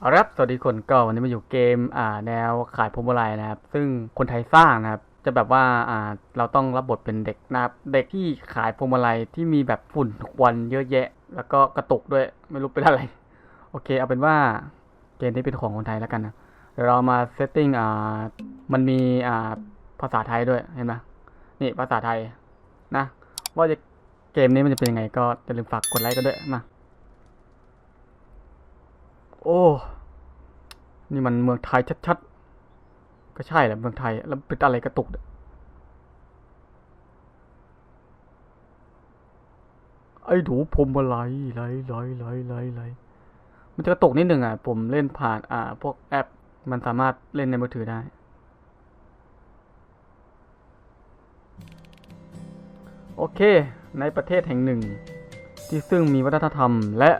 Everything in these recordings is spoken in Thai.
เอาละครับ สวัสดีคนก็วันนี้มาอยู่เกมอ่าแนวขายพวงมาลัยนะครับ ซึ่งคนไทยสร้างนะครับ จะแบบว่าอ่าเราต้องรับบทเป็นเด็กนะครับ เด็กที่ขายพวงมาลัยที่มีแบบฝุ่นควันเยอะแยะ แล้วก็กระตุกด้วยไม่รู้เป็นอะไร โอเค เอาเป็นว่าเกมนี้เป็นของคนไทยแล้วกันนะเดี๋ยวเรามาเซตติ้งอ่ามันมีอ่าภาษาไทยด้วยเห็นไหมนี่ภาษาไทยนะ ว่าจะเกมนี้มันจะเป็นยังไงก็อย่าลืมฝากกดไลค์กันด้วยนะ โอ้ นี่มันเมืองไทยชัดๆ ก็ใช่แหละเมืองไทย แล้วเป็นอะไรกระตุก ไอ้ดูผมอะไรไรไรไรไรไรมันจะกระตุกนิดหนึ่งอะ ผมเล่นผ่านอ่า พวกแอป มันสามารถเล่นในมือถือได้ โอเค ในประเทศแห่งหนึ่ง ที่ซึ่งมีวัฒนธรรมและ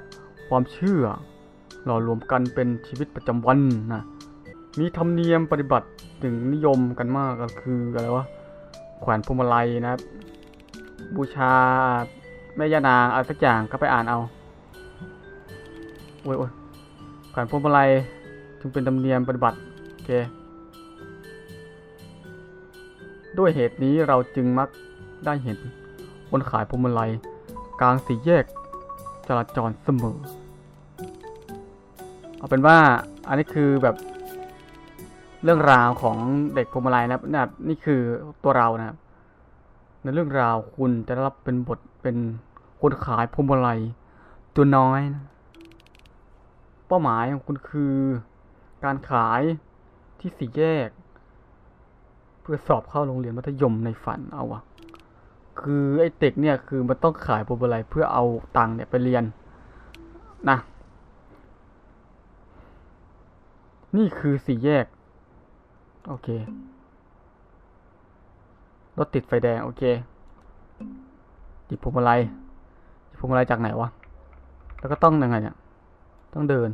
ความเชื่อ หล่อรวมกันเป็นชีวิตประจำวันนะมีธรรมเนียมปฏิบัติถึงนิยมกันมากก็คืออะไรวะแขวนพวงมาลัยนะครับ บูชาแม่ย่านางอะไรสักอย่างก็ไปอ่านเอาโอ้ยโอ้ยแขวนพวงมาลัยจึงเป็นธรรมเนียมปฏิบัติโอเคด้วยเหตุนี้เราจึงมักได้เห็นคนขายพวงมาลัยกลางสี่แยกจราจรเสมอ เอาเป็นว่าอันนี้คือแบบเรื่องราวของเด็กพวงมาลัยนะครับนะครับนี่คือตัวเรานะครับในเรื่องราวคุณจะได้รับเป็นบทเป็นคนขายพวงมาลัยตัวน้อยนะเป้าหมายของคุณคือ การขายที่สี่แยก เพื่อสอบเข้าโรงเรียนมัธยมในฝันเอาวะคือไอ้เด็กเนี่ยคือมันต้องขายพวงมาลัยเพื่อเอาตังค์เนี่ยไปเรียนนะ นี่คือสี่แยก โอเค รถติดไฟแดง โอเคหยิบพวงมาลัยหยิบพวงมาลัยจากไหนวะ แล้วก็ต้องยังไงเนี่ย ต้องเดิน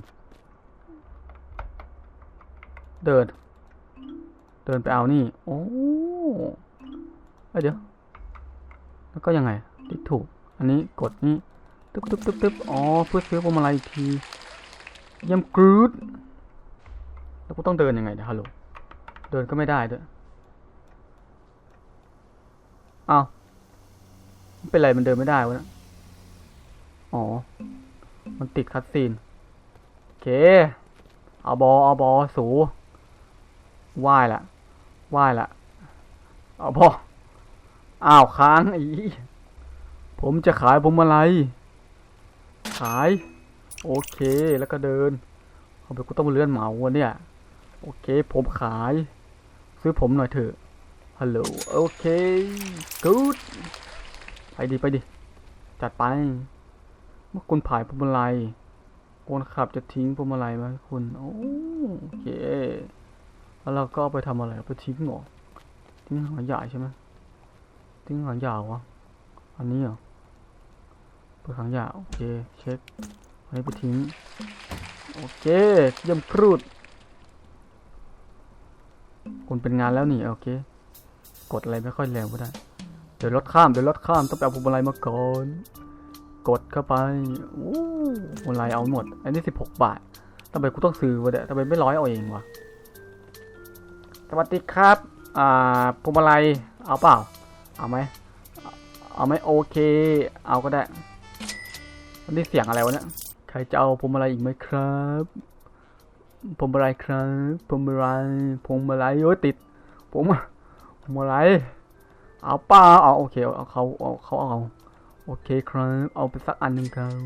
เดิน เดินไปเอานี่ โอ้เอเดี๋ยว แล้วก็ยังไงติ๊กถูก อันนี้กดนี่ ตึ๊บตึ๊บตึ๊บตึ๊บอ๋อ เพื่อซื้อพวงมาลัยอีกที เยี่ยมกรูด แล้วกูต้องเดินยังไงเนี่ยฮัลโหลเดินก็ไม่ได้ด้วยอ้าวเป็นไรมันเดินไม่ได้วะนะอ๋อ มันติดคัดซีนโอเคเอาบอเอาบอสูไหว้ละไหว้ละเอาบออ้าวค้างอีผมจะขายผมอะไร ขาย โอเคแล้วก็เดินเอาไปกูต้องเลื่อนเหมาวะเนี่ย โอเค ผมขาย ซื้อผมหน่อยเถอะฮัลโหลโอเคกูดไปดิไปดิ จัดไป เมื่อคุณผายพวงมาลัยคนขับจะทิ้งพวงมาลัยมาให้คุณโอเค แล้วเราก็เอาไปทำอะไรไปทิ้งหรอทิ้งหางใหญ่ใช่ไหมทิ้งหางยาววะอันนี้เหรอไปหางยาวโอเคเช็คอันนี้ไปทิ้งโอเคเยี่ยมครูด คุณเป็นงานแล้วนี่โอเค กดอะไรไม่ค่อยแรงก็ได้ เดี๋ยวรถข้ามเดี๋ยวรถข้ามต้องไปเอาพวงมาลัยมาก่อน กดเข้าไปโอ้พวงมาลัยเอาหมด อันนี้สิบหกบาททำไมกูต้องซื้อวะเนี่ยทำไมไม่ร้อยเอาเองวะสวัสดีครับ อ่าพวงมาลัยเอาเปล่า เอาไหมเอาไหมโอเค เอาก็ได้นนี้เสียงอะไรวะเนี่ย ใครจะเอาพวงมาลัยอีกไหมครับ พวงมาลัยครับพวงมาลัยพวงมาลัยโอ้ยติดพวงมาพวงมาลัยเอาปล่าเอาโอเคเอาเขาเอาเขาเอาโอเคครับ เอาไปสักอันหนึ่งครับ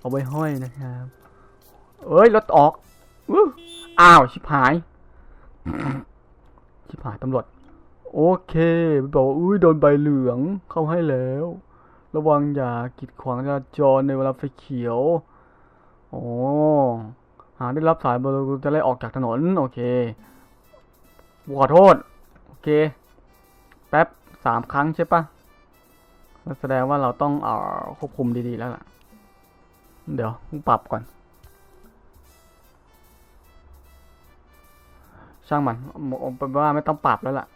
เอาไว้ห้อยนะครับเอ้ยรถออกอู้อ้าวชิบหายชิบหายตำรวจโอเคบอกว่าอุ้ยโดนใบเหลืองเข้าให้แล้ว ระวังอย่ากีดขวางจราจรในเวลาไฟเขียว โอ้ หากได้รับสายบริจะไล่ออกจากถนน โอเคขอโทษ โอเค แป๊บสามครั้งใช่ปะแสดงว่าเราต้องเอ่อควบคุมดีๆแล้วล่ะ เดี๋ยวปรับก่อน ช่างมันผมเป็นว่าไม่ต้องปรับแล้วล่ะ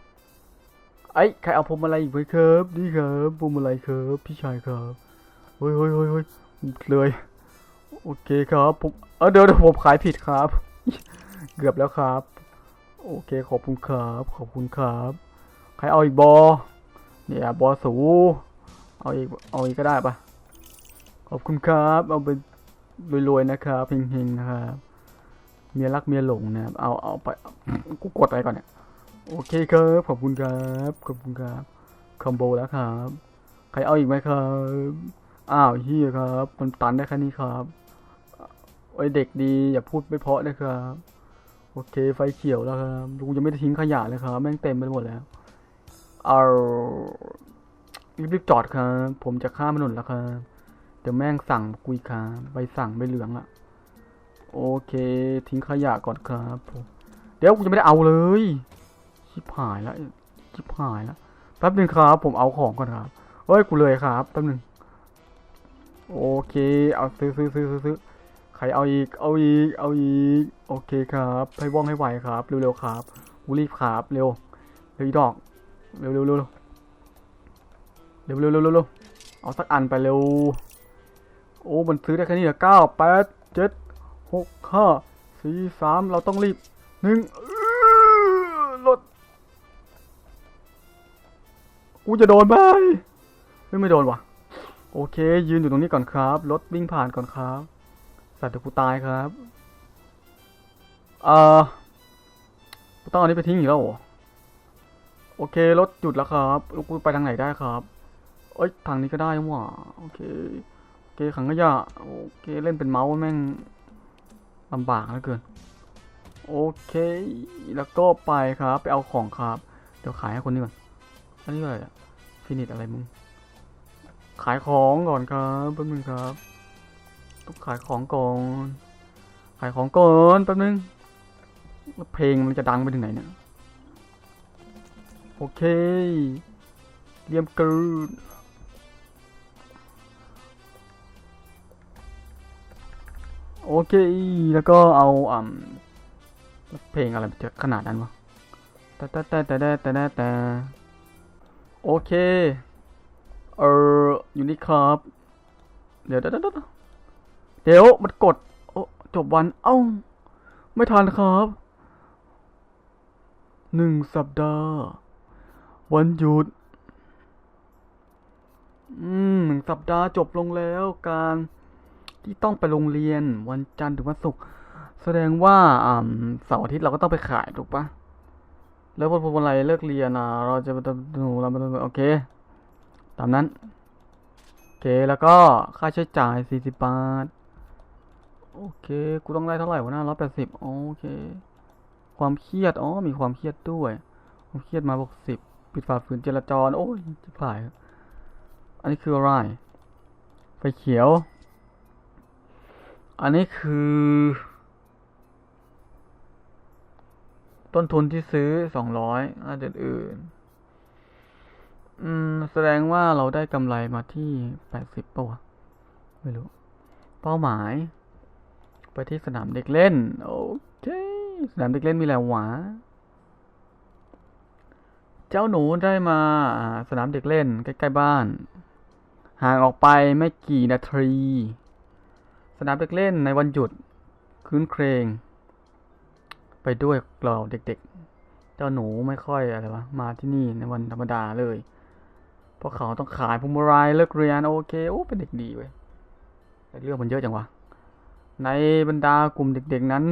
ไอ้ใครเอาพวงมาลัยอีกไหมครับนี่ครับพวงมาลัยครับ พี่ชายครับเฮ้ยเฮ้ยเฮ้ยเฮ้ยเลย โอเคครับผมเออเดี๋ยวเดี๋ยวผมขายผิดครับ เกือบแล้วครับ โอเคขอบคุณครับขอบคุณครับใครเอาอีกบอเนี่ยบอสูเอาอีกเอาอีกก็ได้ปะขอบคุณครับเอาไปรวยๆนะครับเฮงๆนะครับเมียรักเมียหลงนะครับเอาเอาไปกูกดอะไรก่อนเนี่ยโอเคครับขอบคุณครับขอบคุณครับคอมโบแล้วครับ ใครเอาอีกไหมครับ อ้าวเฮียครับ มันตันได้แค่นี้ครับ ไอเด็กดีอย่าพูดไม่เพาะนะครับ โอเคไฟเขียวแล้วครับลุงยังไม่ได้ทิ้งขยะเลยครับ แม่งเต็มไปหมดแล้ว เอารีบๆจอดครับ ผมจะข้ามถนนแล้วครับ เดี๋ยวแม่งสั่งกุยครับใบสั่งใบเหลืองอะโอเค ทิ้งขยะก่อนครับผมเดี๋ยวกูจะไม่ได้เอาเลย ชิบหายแล้วชิบหายแล้วแป๊บหนึงครับ ผมเอาของก่อนครับเฮ้ยกูเลยครับแป๊บหนึงโอเค เอาซื้อซื้อซื้อซื้อ ใครเอาอีก เอาอีก เอาอีก โอเคครับให้ว่องให้ไหวครับ เร็วๆครับกูรีบครับ เร็ว เร็วอีดอก เร็วเร็วเร็วเร็วเร็วเร็วเร็วเอาสักอันไปเร็ว โอ้ มันซื้อได้แค่นี้เหรอเก้าแปดเจ็ดหกห้าสี่สามเราต้องรีบหนึ่งรถกูจะโดนไหมไม่ไม่โดนวะโอเค ยืนอยู่ตรงนี้ก่อนครับ รถวิ่งผ่านก่อนครับ สัตว์เดี๋ยวกูตายครับ เอ่อกูต้องเอาอันนี้ไปทิ้งอีกแล้วเหรอโอเครถหยุดแล้วครับล้วกูไปทางไหนได้ครับ เอ้ยทางนี้ก็ได้ว่ะโอเคโอเคขังขยะโอเคเล่นเป็นเมาส์แม่งลำบากเหลือเกิน โอเค แล้วก็ไปครับ ไปเอาของครับ เดี๋ยวขายให้คนนี้ก่อนอันนี้อะไรอะฟินิชอะไรมึงขายของก่อนครับแป๊บนึงครับ ต้องขายของก่อนขายของก่อนแป๊บนึง เพลงมันจะดังไปถึงไหนเนี่ย โอเคเรียมกรูดโอเค แล้วก็เอาอ่ำเพลงอะไรจะขนาดนั้นวะแต่แต่แต่แต่แต่แต่แต่โอเค เอออยู่นี่ครับ เดี๋ยวเดี๋ยวเดี๋ยว เดี๋ยวมันกดโอ้จบวัน เอ้า ไม่ทันครับ หนึ่งสัปดาห์ วันหยุด อืมหนึ่งสัปดาห์จบลงแล้วการที่ต้องไปโรงเรียนวันจันทร์ถึงวันศุกร์แสดงว่าอ่าเสาร์อาทิตย์เราก็ต้องไปขายถูกปะแล้วพอวันอะไรเลิกเรียนอะเราจะไปดูเราไปโอเค ตามนั้น โอเคแล้วก็ค่าใช้จ่ายสี่สิบบาท โอเค กูต้องได้เท่าไหร่วะนะร้อยแปดสิบโอเค ความเครียด อ๋อ มีความเครียดด้วย ความเครียดมาบวกสิบ ปิดฝ่าฝืนจราจร โอ้ยจะผ่าย อันนี้คืออะไร ไฟเขียว อันนี้คือ ต้นทุนที่ซื้อสองร้อยอันอื่นอืม แสดงว่าเราได้กำไรมาที่แปดสิบป่ะวะไม่รู้ เป้าหมาย ไปที่สนามเด็กเล่น โอเค สนามเด็กเล่นมีแล้วหวะเจ้าหนูได้มาสนามเด็กเล่น ใกล้ ๆ บ้าน ห่างออกไปไม่กี่นาที สนามเด็กเล่นในวันหยุด คืนเครง ไปด้วยเราเด็ก ๆ เจ้าหนูไม่ค่อยอะไรวะ มาที่นี่ในวันธรรมดาเลย เพราะเขาต้องขายพวงมาลัยเลิกเรียนโอเค โอ้ เป็นเด็กดีเว้ยแต่เรื่องมันเยอะจังวะ ในบรรดากลุ่มเด็กๆนั้น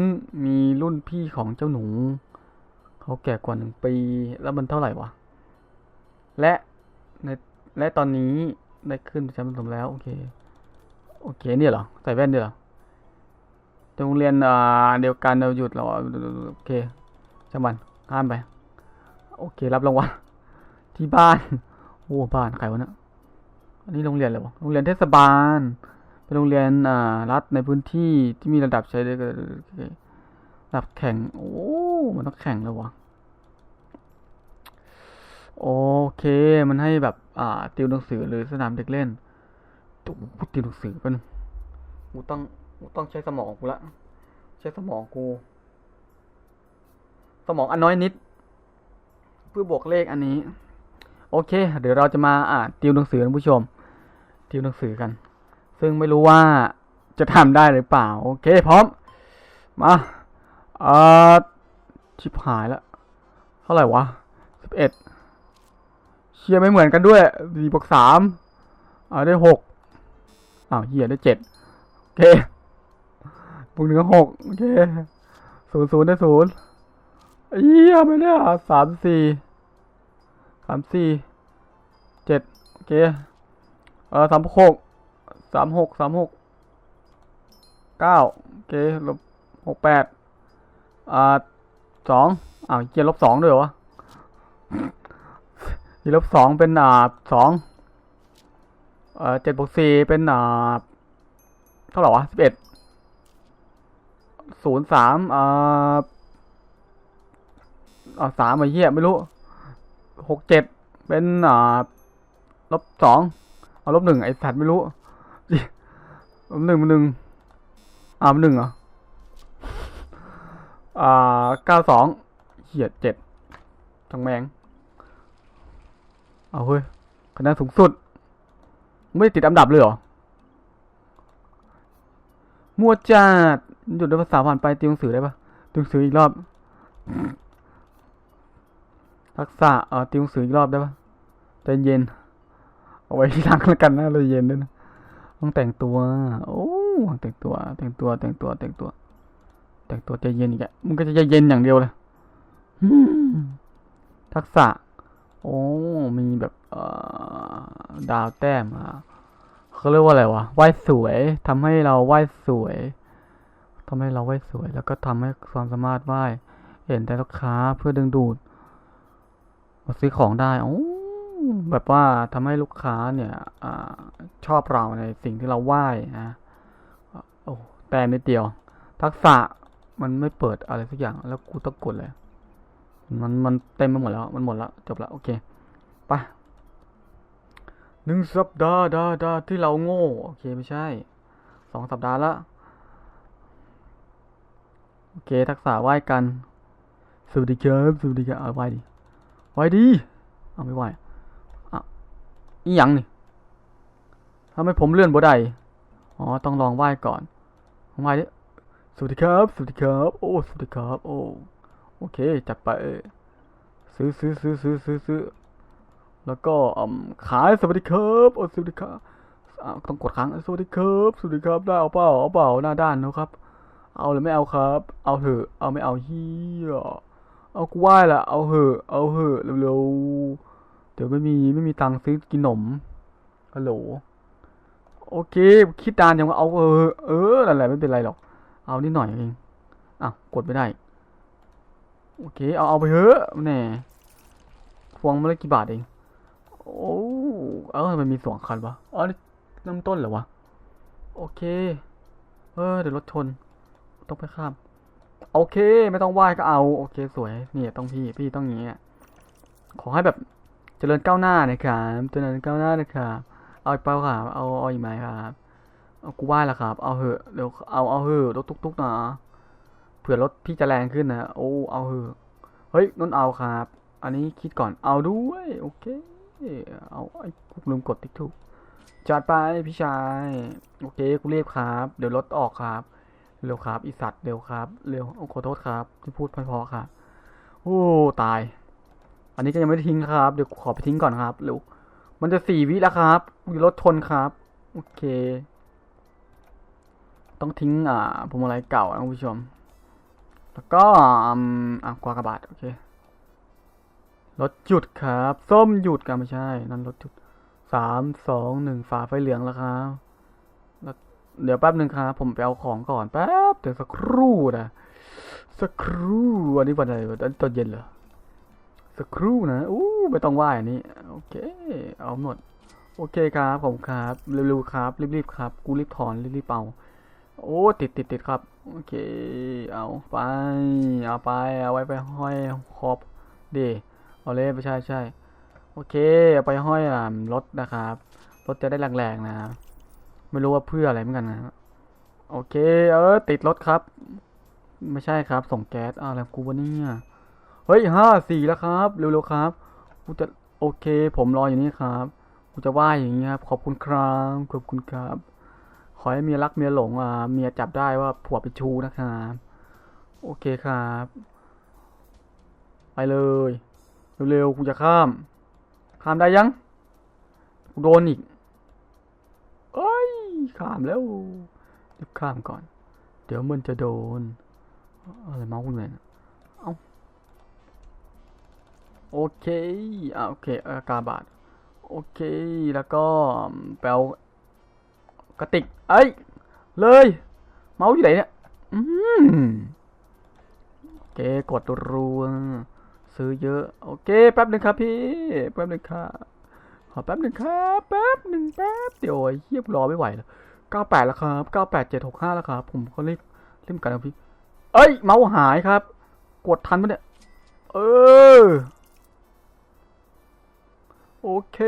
มีรุ่นพี่ของเจ้าหนู เขาแก่กว่าหนึ่งปี แล้วมันเท่าไหร่วะ และในและตอนนี้ได้ขึ้นประจำสมแล้ว โอเค โอเคเนี่ยเหรอ ใส่แว่นด้วยเหรอโรงเรียนอ่าเดียวกันเราหยุดเหรอโอเคช่างมันข้ามไป โอเค รับรางวัลที่บ้านโอ้บ้านใครวะเนี่ยอันนี้โรงเรียนอะไรวะโรงเรียนเทศบาล เป็นโรงเรียนอ่ารัฐในพื้นที่ที่มีระดับใช้ได้ก็ระดับแข่ง โอ้มันต้องแข่งแล้ววะโอเค มันให้แบบ อ่า ติวหนังสือหรือสนามเด็กเล่นตุ๊ติวหนังสือเป็นกูต้องกูต้องใช้สมองกูละ ใช้สมองกู สมองอันน้อยนิด เพื่อบวกเลขอันนี้ โอเค เดี๋ยวเราจะมาอ่านติวหนังสือท่านผู้ชม ติวหนังสือกัน ซึ่งไม่รู้ว่าจะทำได้หรือเปล่า โอเค พร้อม มาเอ่อชิบหายแล้วเท่าไหร่วะสิบเอ็ดเชียร์ไม่เหมือนกันด้วยสี่บวกสามอ่าได้หกอ้าวเฮียได้เจ็ดโอเคบวกหนึ่งหกโอเคศูนย์ศูนย์ได้ศูนย์เฮียไม่ได้อะสามสี่สามสี่เจ็ดโอเคเออสามหก สามหกสามหกเก้าโอเคลบหกแปดอ่าสองอ้าวเกียร์ลบสองด้วยเหรอวะยีลบสองเป็นอ่าสองเอ่อเจ็ดบวกสี่เป็นอ่าเท่าไหร่วะสิบเอ็ดศูนย์สามอ่าอ่าสามไอ้เหี้ยไม่รู้หกเจ็ดเป็นอ่าลบสองเอาลบหนึ่งไอ้สัตว์ไม่รู้ หนึ่งมันหนึ่งอ่ามันหนึ่งเหรอ อ่าเก้าสองเหียดเจ็ดทั้งแมง เอาเฮ้ยคะแนนสูงสุด ไม่ติดอันดับเลยเหรอ มัวจัดหยุดด้วยภาษาผ่านไปตีหนังสือได้ปะตีหนังสืออีกรอบ ทักษะเอ่อตีหนังสืออีกรอบได้ปะใจเย็น เอาไว้ที่หลังแล้วกันนะเลยเย็นด้วยนะ ต้องแต่งตัว โอ้แต่งตัว แต่งตัว แต่งตัว แต่งตัว แต่งตัวใจเย็นอีกอะมึงก็จะใจเย็นอย่างเดียวเลยทักษะ โอ้ มีแบบเอ่อดาวแต้มอะเขาเรียกว่าอะไรวะไหวสวยทำให้เราไหวสวยทำให้เราไหวสวย แล้วก็ทำให้ความสามารถไหวเห็นแต่ลูกค้าเพื่อดึงดูดมาซื้อของได้ โอ้ แบบว่าทำให้ลูกค้าเนี่ยอชอบเราในสิ่งที่เราไหว้นะโอ้แต่นิดเดียว ทักษะมันไม่เปิดอะไรสักอย่าง แล้วกูต้องกดเลย มันมันเต็มไปหมดแล้ว มันหมดแล้วจบแล้วโอเคไปหนึ่งสัปดาห์ดาดาที่เราโง่ โอเคไม่ใช่สองสัปดาห์ละโอเค ทักษะไหว้กันสวัสดีครับสวัสดีครับเอาไหว้ดิไหว้ดิเอาไม่ไหว้ อีหยังนี่ทำไมผมเลื่อนบ่ได้อ๋อต้องลองไหว้ก่อนไหว้ดิสวัสดีครับ สวัสดีครับ โอ้ สวัสดีครับ โอ้ โอเค จัดไป ซื้อซื้อซื้อซื้อซื้อซื้อ แล้วก็อืมขาย สวัสดีครับ โอ้ สวัสดีครับอ่าต้องกดค้าง สวัสดีครับ สวัสดีครับ ได้เอาเปล่า เอาเปล่า หน้าด้านนะครับ เอาหรือไม่เอาครับ เอาเถอะ เอาไม่เอาเฮียเอากูไหว้ละ เอาเถอะ เอาเถอะ เร็วๆ เดี๋ยวไม่มีไม่มีตังค์ซื้อกินขนมฮัลโหลโอเค คิดดานยังว่าเอาเออเออนั่นแหละไม่เป็นไรหรอก เอานิดหน่อยเองอ้าวกดไม่ได้ โอเค เอาเอาไปเถอะแน่พวงมาละกี่บาทเอง โอ้เออมันมีสองคันวะอ๋อนี่เริ่มต้นเหรอวะ โอเค เออเดี๋ยวรถชน ต้องไปข้าม โอเค ไม่ต้องไหว้ก็เอา โอเค สวย เนี่ยต้องพี่ พี่ต้องอย่างเงี้ย ขอให้แบบ เจริญก้าวหน้านะครับเจริญก้าวหน้านะครับ เอาอีกเปล่าครับเอาเอาอีกไหมครับเอากูไหว้ละครับ เอาเหอะเดี๋ยวเอาเอาเหอะรถตุกๆนะเผื่อรถพี่จะแรงขึ้นนะโอ้เอาเหอะเฮ้ยนนเอาครับ อันนี้คิดก่อนเอาด้วยโอเคเอาไอ้กูลืมกดติ๊กถูกจัดไปพี่ชายโอเคกูเรียกครับ เดี๋ยวรถออกครับเร็วครับอีสัตว์เร็วครับเร็วโอ้ขอโทษครับ ที่พูดพอครับโอ้ตาย อันนี้ก็ยังไม่ทิ้งครับ เดี๋ยวขอไปทิ้งก่อนครับเร็วมันจะสี่วิแล้วครับรถชนครับ โอเค ต้องทิ้งอ่าพวงมาลัยเก่านะคุณผู้ชม แล้วก็อืมอะกวากระบาดโอเครถหยุดครับ ส้มหยุดกันไม่ใช่ นั่นรถหยุดสามสองหนึ่งฝาไฟเหลืองแล้วครับแล้วเดี๋ยวแป๊บหนึ่งครับผมไปเอาของก่อนแป๊บเดี๋ยวสักครู่นะสักครู่วันนี้วันอะไรวะตอนเย็นเหรอ สักครู่นะอู้ไม่ต้องไหว้อันนี้ โอเค เอาหมด โอเคครับผมครับเร็วๆครับ รีบๆครับ กูรีบถอนรีบๆเป่าโอ้ติดติดติดครับ โอเค เอาไป เอาไป เอาไว้ไปห้อยคอบดีเอาเลยไปใช่ใช่โอเค เอาไปห้อยรถนะครับ รถจะได้แรงๆนะ ไม่รู้ว่าเพื่ออะไรเหมือนกันนะ โอเค เออ ติดรถครับ ไม่ใช่ครับ ส่งแก๊สอ้าวแล้วกูวะเนี่ย เฮ้ยห้าสี่แล้วครับ เร็วๆครับกูจะโอเค ผมรออยู่นี่ครับกูจะไหวอย่างนี้ครับ ขอบคุณครับขอบคุณครับขขอให้เมียรักเมียหลงอ่าเมียจับได้ว่าผัวเป็นชู้นะครับโอเคครับ ไปเลยเร็วๆกูจะข้าม ข้ามได้ยังกูโดนอีกเอ้ยข้ามแล้วรีบข้ามก่อน เดี๋ยวมันจะโดนอะไรเมาส์กูเนี่ย โอเคอะโอเคอากาบาดโอเค แล้วก็แปลกระติก เอ้ย เลย เมาส์อยู่ไหนเนี่ยอืมโอเค กดรัวซื้อเยอะ โอเค แป๊บหนึ่งครับพี่ แป๊บหนึ่งครับ ขอแป๊บหนึ่งครับ แป๊บหนึ่งแป๊บ เดี๋ยวเฮียรอไม่ไหวแล้วเก้าแปดแล้วครับเก้าแปดเจ็ดหกห้าแล้วครับ ผมก็รีบรีบกันครับพี่ เอ้ย เมาส์หายครับ กดทันปะเนี่ย เออ โอเค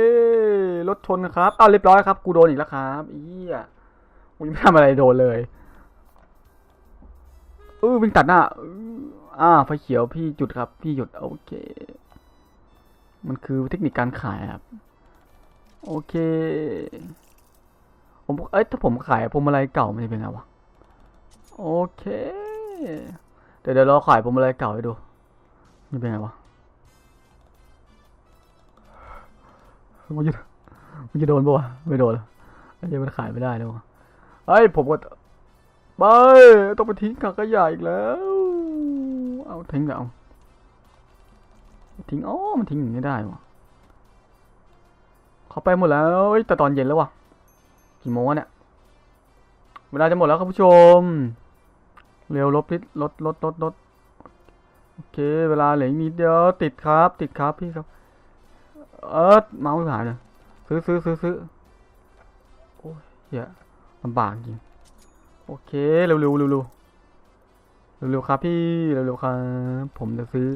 รถชนครับ เอาเรียบร้อยครับ กูโดนอีกแล้วครับเอี้ยกูยังไม่ทำอะไรโดนเลยเออวิ่งตัดหน้าอ่าไฟเขียวพี่หยุดครับ พี่หยุดโอเค มันคือเทคนิคการขายครับ โอเค ผมเอ้ยถ้าผมขายพวงมาลัยเก่ามันจะเป็นไงวะโอเค เดี๋ยวเดี๋ยวเราขายพวงมาลัยเก่าให้ดูนี่เป็นไงวะ มันจะมันจะโดนปะวะไม่โดนไอ้เหี้ยมันขายไม่ได้แล้ววะเฮ้ยผมก็ไปต้องไปทิ้งถังขยะอีกแล้ว เอาทิ้งแล้วทิ้งอ๋อมันทิ้งอย่างนี้ได้วะเขาไปหมดแล้วแต่ตอนเย็นแล้ววะกี่โมงวะเนี่ยเวลาจะหมดแล้วครับผู้ชม เร็วลบพิษลดลดลดลดโอเค เวลาเหลืออีกนิดเดียวติดครับ ติดครับพี่ครับ เออเมาส์หายเลยซื้อซื้อซื้อซื้อโอ้ยเหี้ยลำบากจริงโอเคเร็วเร็วเร็วเร็วเร็วเร็วครับพี่เร็วเร็วครับ ผมจะซื้อ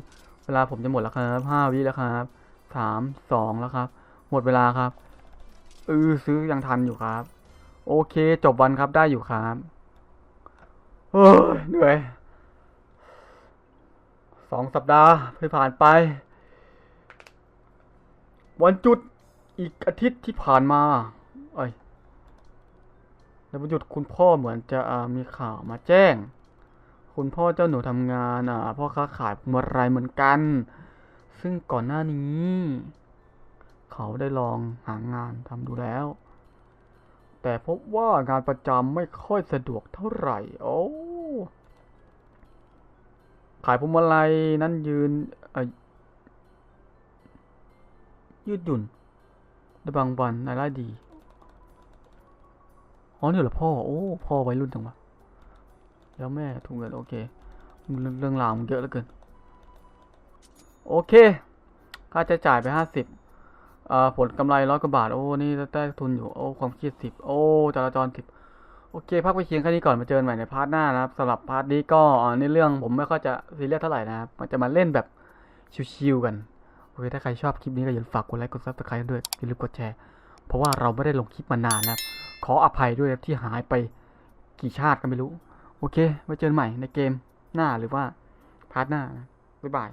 เวลาผมจะหมดแล้วครับห้าวิแล้วครับสามสองแล้วครับ หมดเวลาครับเออซื้อยังทันอยู่ครับ โอเคจบวันครับได้อยู่ครับเฮ้ยเหนื่อยสองสัปดาห์เพิ่งผ่านไป วันจุดอีกอาทิตย์ที่ผ่านมาเอ้ยในวันหยุดคุณพ่อเหมือนจะมีข่าวมาแจ้ง คุณพ่อเจ้าหนูทำงานอ่าพ่อค้าขายพวงมาลัยเหมือนกัน ซึ่งก่อนหน้านี้ เขาได้ลองหางานทำดูแล้ว แต่พบว่างานประจำไม่ค่อยสะดวกเท่าไหร่ โอ้ขายพวงมาลัยนั้นยืนอ ยืดหยุ่นในบางวันรายได้ดี อ๋อนี่เหรอพ่อ โอ้ พ่อไวยรุ่นจังวะ แล้วแม่ถูกเงินโอเค เรื่องราวมันเยอะเหลือเกิน โอเค ค่าใช้จ่ายไปห้าสิบเอ่อผลกำไรร้อยกว่าบาท โอ้ นี่ได้ทุนอยู่ โอ้ ความคิดสิบ โอ้ จราจรสิบ โอเค พักไปเคียงแค่นี้ก่อน มาเจอกันใหม่ในพาร์ทหน้านะครับสำหรับพาร์ทนี้ก็อ่าในเรื่องผมไม่ค่อยจะซีเรียสเท่าไหร่นะครับมันจะมาเล่นแบบชิวๆกัน โอเคถ้าใครชอบคลิปนี้ก็อย่าลืมฝากกดไลค์กดซับสไครต์ด้วยอย่าลืมกดแชร์ เพราะว่าเราไม่ได้ลงคลิปมานานนะครับ ขออภัยด้วยที่หายไปกี่ชาติก็ไม่รู้ โอเคไว้เจอกันใหม่ในเกมหน้าหรือว่าพาร์ทหน้าบ๊ายบาย